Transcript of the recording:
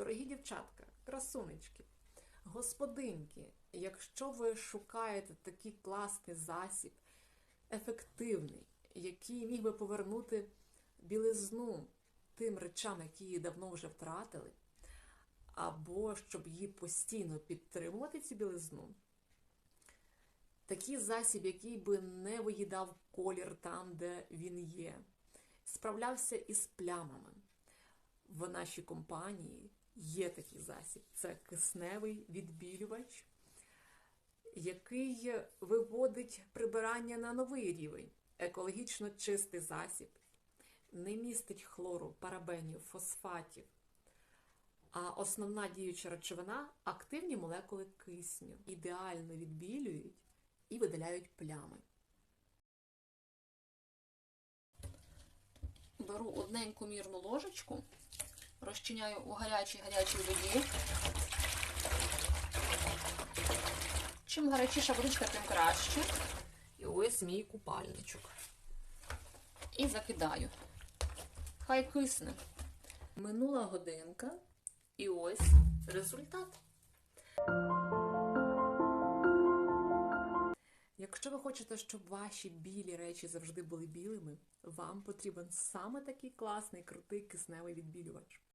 Дорогі дівчатка, красунечки, господинки, якщо ви шукаєте такий класний засіб, ефективний, який міг би повернути білизну тим речам, які її давно вже втратили, або щоб її постійно підтримувати цю білизну, такий засіб, який би не виїдав колір там, де він є, справлявся із плямами. В нашій компанії є такий засіб. Це кисневий відбілювач, який виводить прибирання на новий рівень. Екологічно чистий засіб, не містить хлору, парабенів, фосфатів. А основна діюча речовина активні молекули кисню. Ідеально відбілюють і видаляють плями. Беру одненьку мірну ложечку, розчиняю у гарячій гарячій воді. Чим гарячіша водичка, тим краще. І ось мій купальничок. І закидаю. Хай кисне. Минула годинка, і ось результат. Якщо ви хочете, щоб ваші білі речі завжди були білими, вам потрібен саме такий класний крутий кисневий відбілювач.